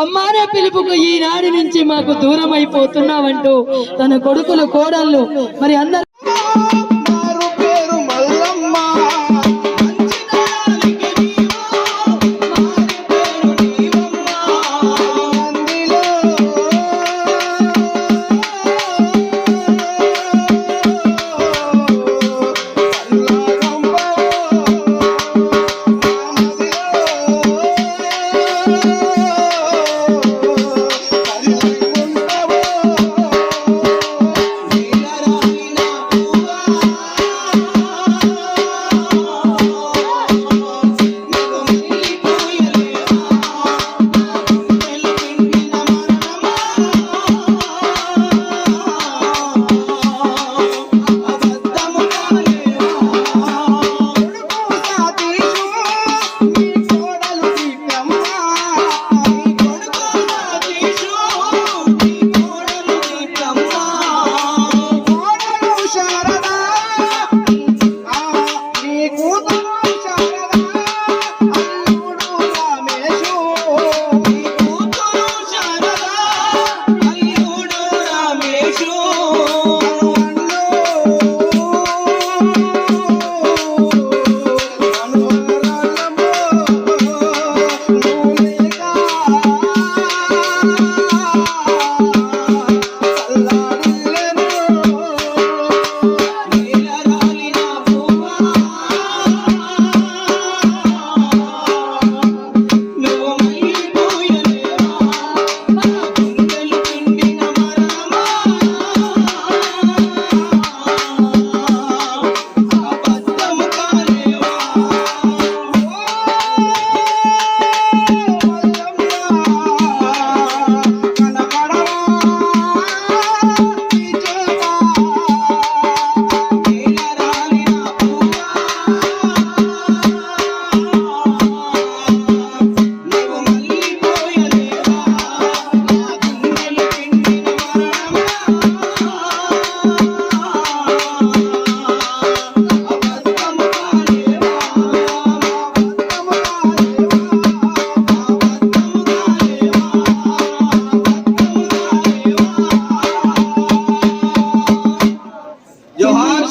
అమ్మానే పిలుపుకు ఈనాడి నుంచి మాకు దూరం అయిపోతున్నావంటూ తన కొడుకులు కోడళ్ళు మరి అందరూ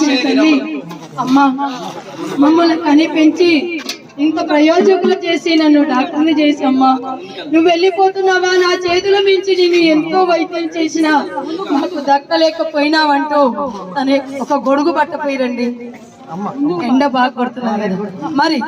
జోహార్ తల్లి అమ్మా మమ్మల్ని కని పెంచి ఇంత ప్రయోజకులు చేసి నన్ను డాక్టర్ని చేసి అమ్మా నువ్వు వెళ్ళిపోతున్నావా? నా చేతుల మించి నేను ఎంతో వైద్యం చేసినా నాకు దక్కలేకపోయినావంటూ తనే ఒక గొడుగు పట్టపోయిరండి ఎండ బాగా కొడుతున్నా మరి